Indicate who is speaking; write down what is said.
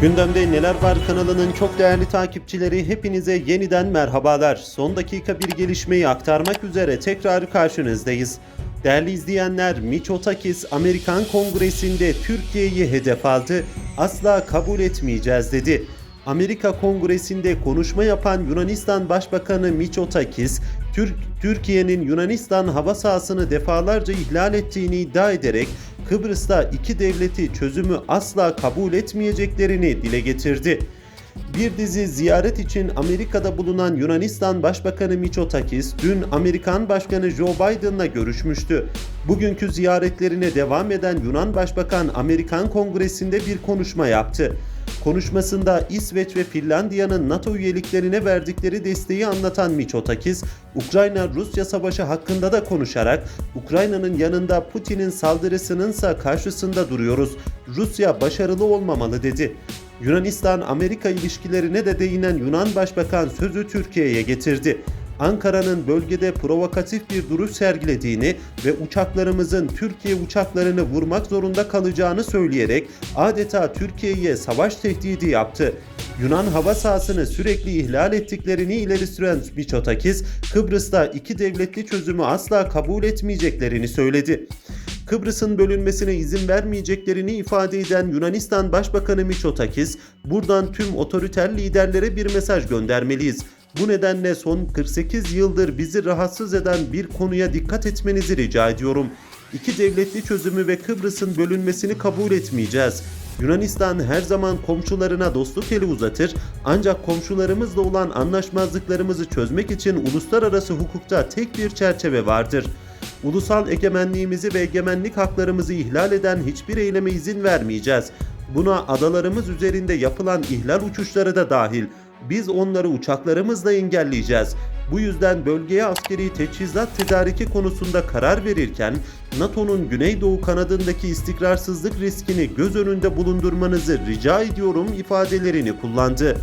Speaker 1: Gündemde Neler Var kanalının çok değerli takipçileri hepinize yeniden merhabalar. Son dakika bir gelişmeyi aktarmak üzere tekrar karşınızdayız. Değerli izleyenler, Mitsotakis Amerikan Kongresi'nde Türkiye'yi hedef aldı. Asla kabul etmeyeceğiz dedi. Amerika Kongresi'nde konuşma yapan Yunanistan Başbakanı Mitsotakis, Türk Türkiye'nin Yunanistan hava sahasını defalarca ihlal ettiğini iddia ederek Kıbrıs'ta iki devleti çözümü asla kabul etmeyeceklerini dile getirdi. Bir dizi ziyaret için Amerika'da bulunan Yunanistan Başbakanı Mitsotakis dün Amerikan Başkanı Joe Biden'la görüşmüştü. Bugünkü ziyaretlerine devam eden Yunan Başbakan Amerikan Kongresi'nde bir konuşma yaptı. Konuşmasında İsveç ve Finlandiya'nın NATO üyeliklerine verdikleri desteği anlatan Mitsotakis, Ukrayna-Rusya savaşı hakkında da konuşarak Ukrayna'nın yanında Putin'in saldırısınınsa karşısında duruyoruz. Rusya başarılı olmamalı dedi. Yunanistan-Amerika ilişkilerine de değinen Yunan Başbakan sözü Türkiye'ye getirdi. Ankara'nın bölgede provokatif bir duruş sergilediğini ve uçaklarımızın Türkiye uçaklarını vurmak zorunda kalacağını söyleyerek adeta Türkiye'ye savaş tehdidi yaptı. Yunan hava sahasını sürekli ihlal ettiklerini ileri süren Mitsotakis, Kıbrıs'ta iki devletli çözümü asla kabul etmeyeceklerini söyledi. Kıbrıs'ın bölünmesine izin vermeyeceklerini ifade eden Yunanistan Başbakanı Mitsotakis, buradan tüm otoriter liderlere bir mesaj göndermeliyiz. Bu nedenle son 48 yıldır bizi rahatsız eden bir konuya dikkat etmenizi rica ediyorum. İki devletli çözümü ve Kıbrıs'ın bölünmesini kabul etmeyeceğiz. Yunanistan her zaman komşularına dostluk eli uzatır ancak komşularımızla olan anlaşmazlıklarımızı çözmek için uluslararası hukukta tek bir çerçeve vardır. Ulusal egemenliğimizi ve egemenlik haklarımızı ihlal eden hiçbir eyleme izin vermeyeceğiz. Buna adalarımız üzerinde yapılan ihlal uçuşları da dahil. Biz onları uçaklarımızla engelleyeceğiz. Bu yüzden bölgeye askeri teçhizat tedariki konusunda karar verirken NATO'nun Güneydoğu kanadındaki istikrarsızlık riskini göz önünde bulundurmanızı rica ediyorum ifadelerini kullandı.